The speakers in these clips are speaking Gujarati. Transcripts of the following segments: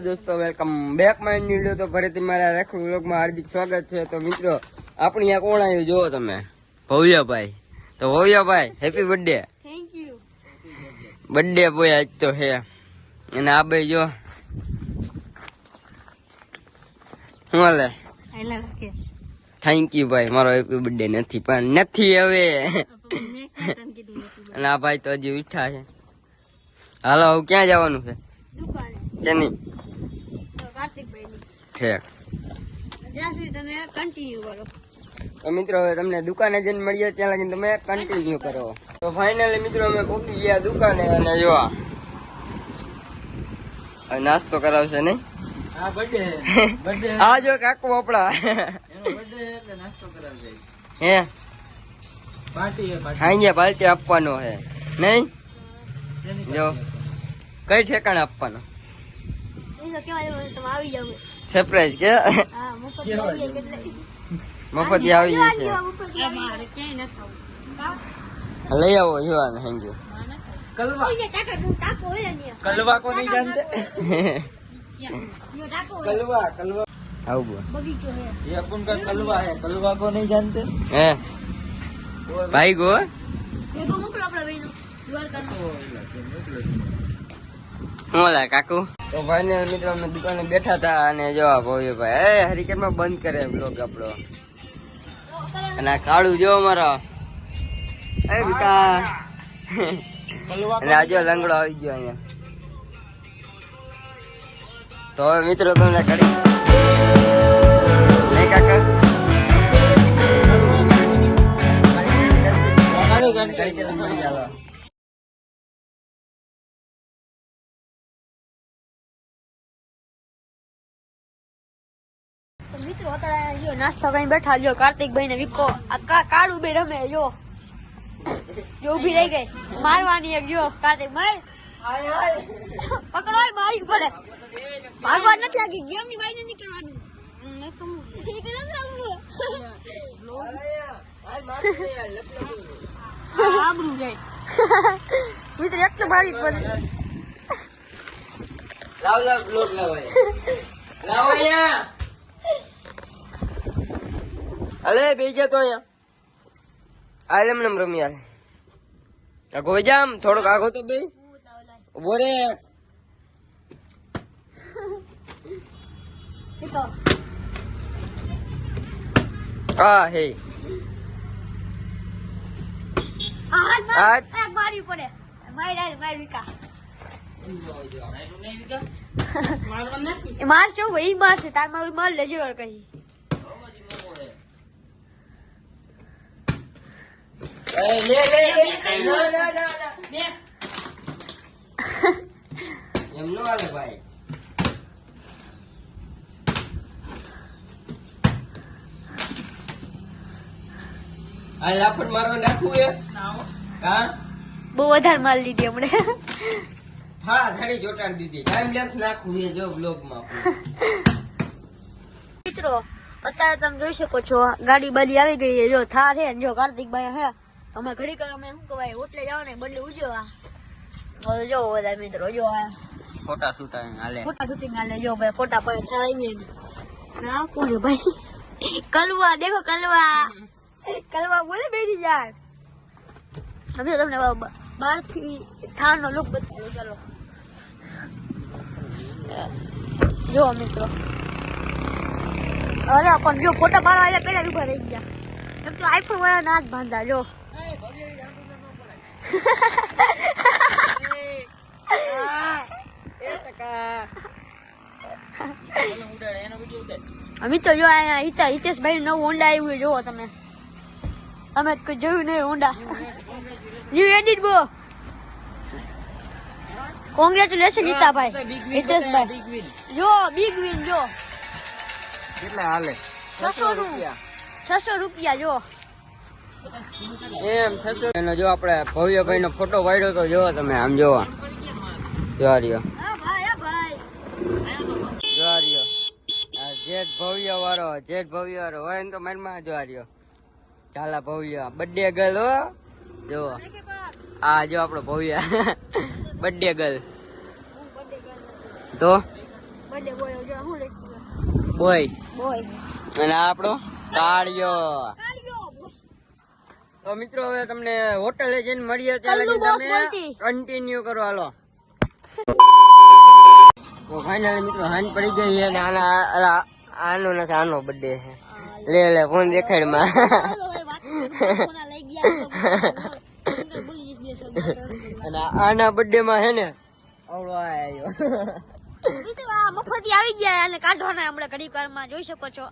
દોસ્તો વેલકમ બેક માઇન્ડ વીડિયો તો ફરીથી મારા રેખડ વ્લોગમાં હાર્દિક સ્વાગત છે. તો મિત્રો આપણી આ કોણ આવ્યું જુઓ તમે? ભવ્યભાઈ. તો ભવ્યભાઈ happy birthday thank you birthday boy આજ તો હે. અને આ ભાઈ જો. શું હાલે? આઈ લવ કે થેન્ક યુ ભાઈ મારો હેપી બર્થડે નથી પણ નથી હવે. મેં કેતન કીધું હતું અને આ ભાઈ તો હજી ઉઠા છે. હાલો હવે ક્યાં જવાનું છે? દુકાને. કેની તો ઠેક જ્યાં સુધી તમે કન્ટિન્યુ કરો. તો મિત્રો હવે તમને દુકાને જઈને મળીએ ત્યાં લગી તમે કન્ટિન્યુ કરો. તો ફાઇનલી મિત્રો અમે પહોંચી ગયા દુકાને અને જોવા નાસ્તો કરાવશે નહીં? આ જો કાકુ આપડા એનો બર્થડે એટલે નાસ્તો કરાવી હે? પાર્ટી પાર્ટી આપવાનો હે. નહીં? જો. કઈ ઠેકાણે આપવાનો એ તો કેવાય મને તમે આવી જાવ સરપ્રાઈઝ કે હા મફત આવી જાય એટલે મફતી આવી જશે મફત મારે ક્યાંય ન થવું લઈ આવો જોવાને હાંજે કલવા ટાકા ટાકો હોય ને કલવા કો નહીં જાનતે યો ટાકો હોય કલવા કલવા આવું બોલ બગીચો હે ये अपन का कलवा है कलवा को नहीं जानते હે ભાઈ ગો એ તો મોકલો આપણા ભાઈનો દ્વારકાનો શું ઓલા કાકુ? તો ભાઈ ને મિત્રો અમે દુકાને બેઠા હતા અને જો ભવ્ય ભાઈ એ હરિકેટમાં બંધ કરે બ્લોક આપડો અને આ કાળું જો અમારો. એ બેટા અને આજે લંગડો આવી ગયો અહીંયા. તો મિત્રો તમને કરી જો નાસ્તો કરીને બેઠા જો કાર્તિકભાઈ ને વિકો કાળું બે રમે જો જો ઊભી રહી ગઈ. મારવાની એક જો કાર્તિક ભાઈ પકડો મારી પડે. ભાગવા નથી લાગી ગેમની બાઈને નીકળવાનું. રમવું. એક તો મારી પડે. લાવ લાવ અહીંયા. અલે બેસી જા તો અહીંયા. આલે એમ નેમ રમી આલે. આ ગોજામ થોડોક આગો તો બે ઊભો રે. હા હે. આ હાથ માર. પડે. મારી મારી વિકા. એ માર ભાઈ માર તાર મારું માર લેજો વાર કહી એ, લે લે લે ના, ના, ના, ના. એમ નો હાલે ભાઈ આ લાફટ મારવા નાખવું હા બહુ વધારે માલ લીધી હમણે હા ધડી જોટાડી દીધી ટાઈમ લેપ્સ નાખવું એ જો બ્લોગમાં મિત્રો અત્યારે તમે જોઈ શકો છો ગાડી બધી આવી ગઈ છે જો થાર છે જો કાર્તિકભાઈ હે અમે ઘડી કર અમે શું કહેવાય હોટલે જાવ ને બદલે ઉજવા જો બધા મિત્રો જો ફોટા શૂટા હાલે. ફોટા શૂટિંગ હાલે જો ભાઈ ફોટા પર થાર ને ના કોણ ભાઈ? કલવા દેખો કલવા. કલવા બોલે બેઠી જાય. અમે તમને બહારથી થાર નો લુક બતાવો ચાલો. જો મિત્રો. અરે પણ જો ફોટા પાડવા આવ્યા પેલા ઊભા રહી ગયા. એમ તો આઈફોન વાળા ના જ બાંધા જો. અમે તો જો અહીંયા હિતા હિતેશભાઈ નવું હોન્ડા આવ્યું જોવો તમે. તમે કોઈ જોયું નહીં હોન્ડા ન્યુ એડિટ બો કોંગ્રેચ્યુલેશન હિતાભાઈ. હિતેશભાઈ. જો બિગ વિન જો કેટલા હાલે? છસો રૂપિયા. છસો રૂપિયા જો એમ થશે. એનો જો આપણે ભવ્યભાઈ નો ફોટો વાળ્યો તો જો તમે આમ જોવા. જોવા રહ્યો. હા ભાઈ હા ભાઈ. જોવા રહ્યો. આ જેઠ ભવ્ય વાળો જેઠ ભવ્ય વાળો હોય ને તો મારમાં જોવા રહ્યો. ચાલા ભવ્ય. બર્થડે ગર્લ હો. જો આ જો આપણો ભવ્ય. બર્થડે ગર્લ તો? બોય અને આપણો કાળિયો. તો મિત્રો હવે તમને હોટલે જઈને મળીએ ત્યાં કલ્લુ લગી boss તમે કન્ટિન્યુ કરો હાલો. તો ફાઇનલી મિત્રો હાન પડી ગઈ છે અને આના આનો નથી આનો બર્થડે છે. લે લે ફોન દેખાડમાં અને આના બર્થડે માં હે ને આવડો આ આવ્યો મફતી આવી ગયા અને કાઢવાના હમણાં ઘડી વારમાં જોઈ શકો છો.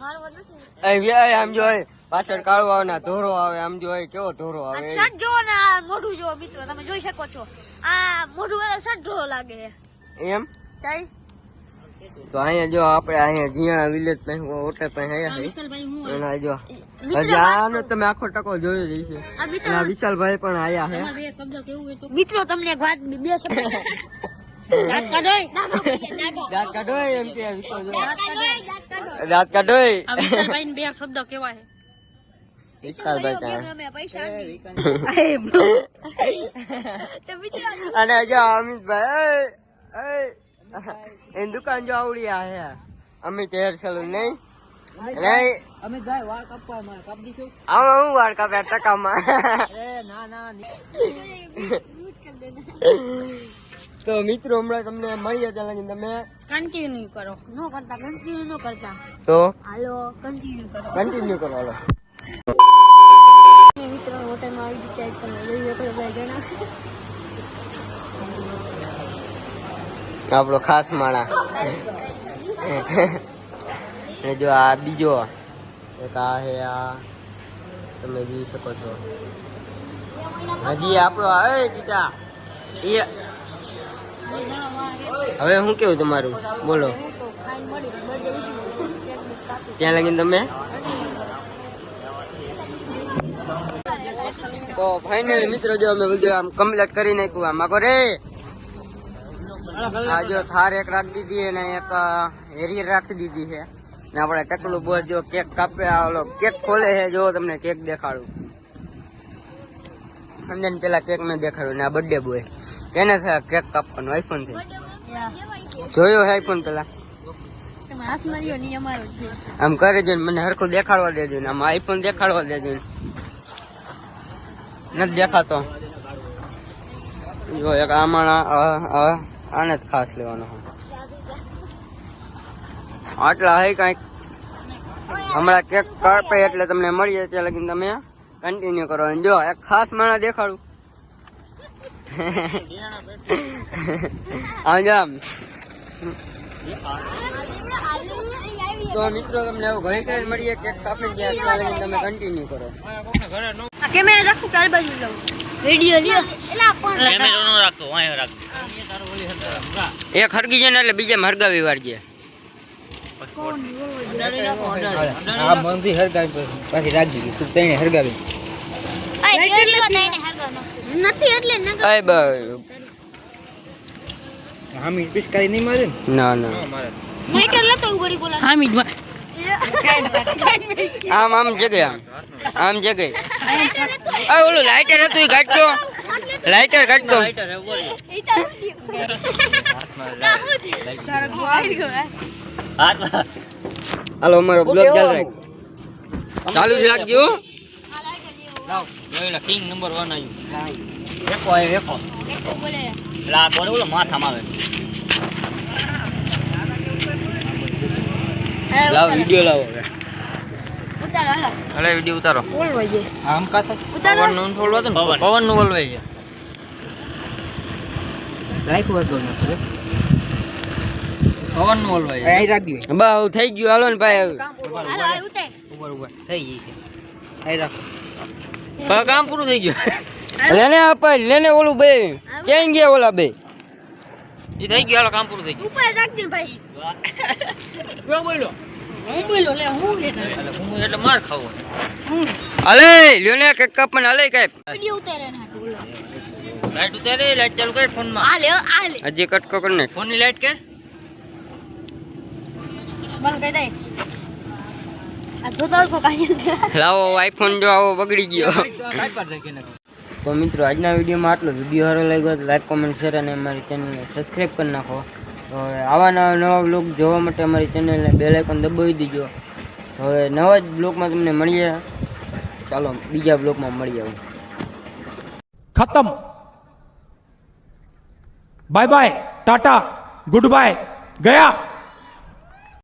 મારો નથી. વ્યાય આમ જો અહીં. પાછળ કાળો આવે ને ધોરો આવે આમ જો અહીં કેવો ધોરો આવે શર્ટ જોવો ને આ મોઢું જોવો મિત્રો તમે જોઈ શકો છો. આ મોઢું વાળા શર્ટ જોવો લાગે. એમ? તઈ તો અહીંયા જો આપણે અહીંયા જીયાણા વિલેજ પાસે હોટલ પાસે આવ્યા છે અને જો હજી આનો તમે આખો ટકો જોયો જ છે આ વિશાલભાઈ પણ આયા છે મિત્રો તમને એક વાત બે શબ્દ દાંત કાઢોય. દાંત દાંત એમ કે વિશાલ કાઢોય દાંત કાઢો દાંત કાઢો બે શબ્દ કેવાય વિશાલભાઈ કેમ ત્યાં રમે પૈસા નથી. તો મિત્રો અને જો અમિતભાઈ એ, એ, દુકાન જો આવડી આ હે. અમિત હેર સલૂન નહીં નહીં વાળ કાપવા મારે કાપ દીશું આમાં હું વાર કાપ્યા ટકામાં? એ ના ના mute કરી દેના. તો મિત્રો હમણાં તમને મળીએ ત્યાં લગી તમે. કન્ટિન્યુ કરો. નો કરતા કન્ટિન્યુ નો કરતા. તો? હાલો કન્ટિન્યુ કરો. કન્ટિન્યુ કરો હાલો. હોટલમાં આવી રીતે તમે જોઈ શકો છો બધા જણા આપણો ખાસ માણા જો આ બીજો એક આ હે આ તમે જોઈ શકો છો. હજી આપણો આવે ટીટા એ હવે હું કેવું તમારું? બોલો. ત્યાં લગીને તમે? તો ફાઇનલી મિત્રો જો અમે બધું આમ કમ્પ્લીટ કરી નાખ્યું આમાં આખો રે આ જો થાર એક રાખી દીધી અને એક હેરિયર રાખી દીધી છે. ને આપણે ટકલું બોલ જો કેક કાપે ઓલો કેક ખોલે છે જો તમને કેક દેખાડું. then પેલા કેક મેં દેખાડ્યું ને આ બર્થડે બોય કેને છે કેક કાપવાનો આઈફોનથી? જોયો છે આઈફોન પેલા? જ આમ કરે ને મને હરખું દેખાડવા દેજો ને આમ આઈફોન દેખાડવા દેજો ને. નથી દેખાતો. જો એક આમાં આ- આ- આને જ ખાસ લેવાનો છે. આટલા હે કંઈક? હમણાં કેક કાપે એટલે તમને મળીએ ત્યાં લગીને તમે કન્ટિન્યુ કરો. અને જો, એક ખાસ માણસ દેખાડું. આમ જો આમ. તો મિત્રો, તમને એવું ઘણી કરી મળીએ, કેક કાપીને ત્યાં ત્યાં લગીને તમે કન્ટિન્યુ કરો. આ કેમેરા રાખું કાલ બાજુ લઉં વિડિયો લ્યો. એલા પણ કેમેરો નો રાખતો વાયો રાખતો. એક હરગી જાય ને એટલે બીજા હરગાવી વાળજે. હા મનથી હરગાવી પાછી રાખી તું તેને હરગાવી. નથી એટલે નગર અય બ. હામી પિચકારી નહીં મારે ને? ના ના. મારે નાઈટર લેતો ઉગડી બોલા હામિદ આમ આમ જગે આમ. આમ જગે. આ ઓલું લાઇટર હતું એ કાઢતો. લાઇટર કાઢતો. હાલો અમારો બ્લોગ ચાલુ રાખ ચાલુ જ રાખજો. કિંગ નંબર વન આવ્યું એકો આવ્યો એકો એટલે આ ગોળ ઓલો માથામાં આવે? લાવો વિડિયો લાવો હવે. ઉતારો હાલો. અલે વિડિયો ઉતારો. આમ ઉતારો. પવન. નું ફોલવા દો પવનનું પવન રાખી બહુ થઈ ગયું. હાલો ને ભાઈ હાલો આ ઉતાર. ઉપર ઉપર થઈ ગઈ છે. રાખ. કામ પૂરું થઈ ગયું. લેને આપા લેને ઓલું બે. ક્યાં ગયા ઓલા બે? એ થઈ ગયું હાલો કામ પૂરું થઈ ઉપર રાખ દે ભાઈ ગયું બોલો હું બોલો લે હું લેતા એટલે હું એટલે માર ખાવો અલે લ્યો ને કે કપ ને અલે કઈ વિડિયો ઉતારે ને હાટુ બોલો લાઈટ ઉતારે લાઈટ ચાલુ કર ફોનમાં આ લે આ લે હજી કટકો કરી નાખ ફોનની લાઈટ કે બંધ કરી દે આ જોતા કો કાઢી લાવો આઈફોન જો આવો બગડી ગયો કાઢ પાડ રાખી નાખ તો મિત્રો, આજના વિડીયોમાં આટલું વીડિયો સારો લાગ્યો તો લાઈક કોમેન્ટ શેર અને અમારી ચેનલને સબસ્ક્રાઈબ કરી નાખો. તો આવા નવા નવા બ્લોગ જોવા માટે અમારી ચેનલને બેલ આઇકન દબાવી દીજો. હવે નવા જ બ્લોગમાં તમને મળીએ. ચાલો, બીજા બ્લોગમાં મળી આવું ખતમ. Bye bye tata goodbye ગયા